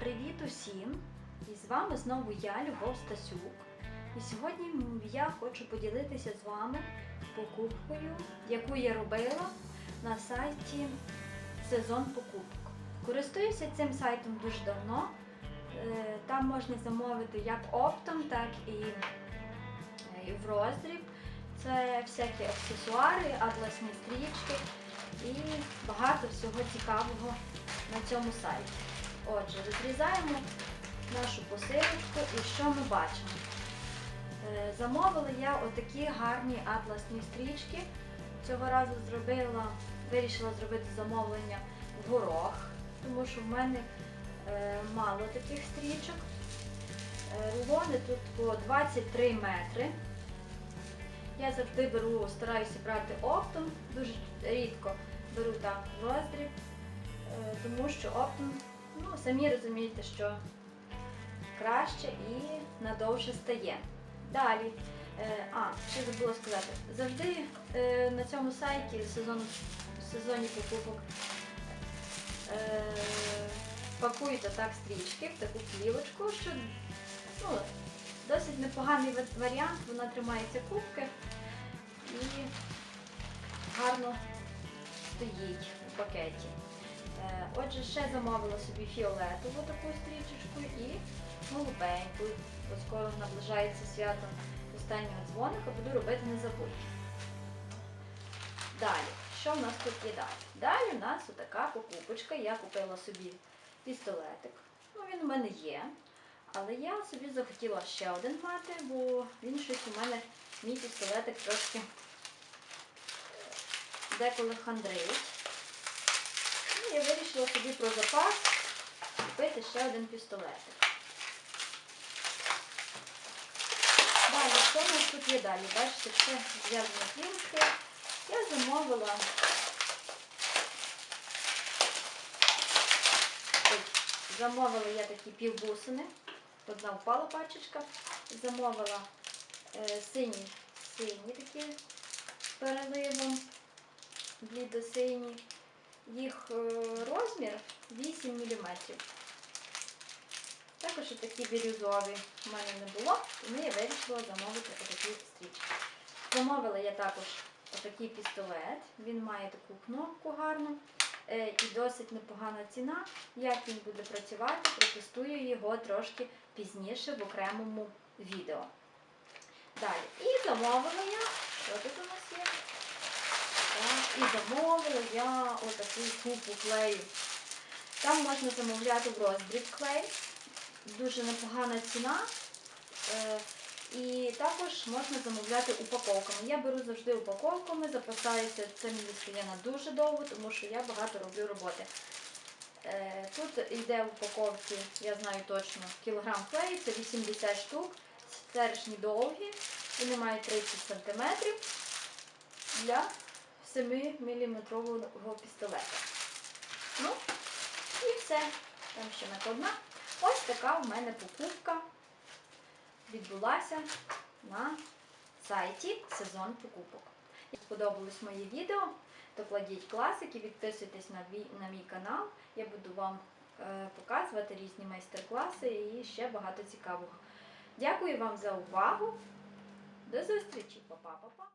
Привіт усім! І з вами знову я, Любов Стасюк. І сьогодні я хочу поділитися з вами покупкою, яку я робила на сайті Сезон покупок. Користуюся цим сайтом дуже давно. Е, Там можна замовити як оптом, так і в роздріб. Це всякі аксесуари, атласні стрічки і багато всього цікавого на цьому сайті. Отже, розрізаємо нашу посилочку і що ми бачимо? Е, Замовила я отакі гарні атласні стрічки. Цього разу зробила, вирішила зробити замовлення в горох, тому що в мене е, мало таких стрічок. Е, Рулони тут по 23 метри. Я завжди беру, стараюся брати оптом, дуже рідко беру так роздріб, тому що оптом, ну, самі розумієте, що краще і надовше стає. Далі, е, а, ще забула сказати, завжди е, на цьому сайті сезон, сезоні покупок е, пакують отак стрічки в таку плівочку, що ну, досить непоганий варіант, вона тримається кубки і гарно стоїть у пакеті. Е, Отже, ще замовила собі фіолетову таку стрічечку і голубеньку, бо скоро наближається свято останнього дзвоника, буду робити незабудки. Далі, що в нас тут є далі? Далі в нас отака покупочка. Я купила собі пістолетик. Ну, він у мене є. Але я собі захотіла ще один мати, бо він щось у мене, мій пістолетик трошки деколи хандрить. І я вирішила собі про запас купити ще один пістолетик. Далі, що в нас тут є далі? Бачите, все зв'язано плівочкою. Я замовила. Замовила я такі півбусини. Одна впала пачечка. Замовила е, сині, сині такі переливом, блідосині. Їх розмір 8 мм. Також такі бірюзові в мене не було, тому я вирішила замовити такі стрічки. Замовила я також отакий пістолет. Він має таку кнопку гарну е, і досить непогана ціна. Як він буде працювати, протестую його трошки пізніше в окремому відео. Далі. І замовила я, що тут у нас є? І замовила я отаку купу клею. Там можна замовляти в роздріб клей. Дуже непогана ціна. Е, І також можна замовляти упаковками. Я беру завжди упаковками, запасаюся, мені на дуже довго, тому що я багато роблю роботи. Е, Тут йде в упаковці, я знаю точно, кілограм клею, це 80 штук, стержні довгі, вони мають 30 см для 7-мм пістолета. Ну, і все. Там ще накладна. Ось така в мене покупка відбулася на сайті Сезон покупок. Якщо сподобалось моє відео, то кладіть класики, підписуйтесь на, мій канал. Я буду вам е, показувати різні майстер-класи і ще багато цікавого. Дякую вам за увагу. До зустрічі, Па-па, па-па.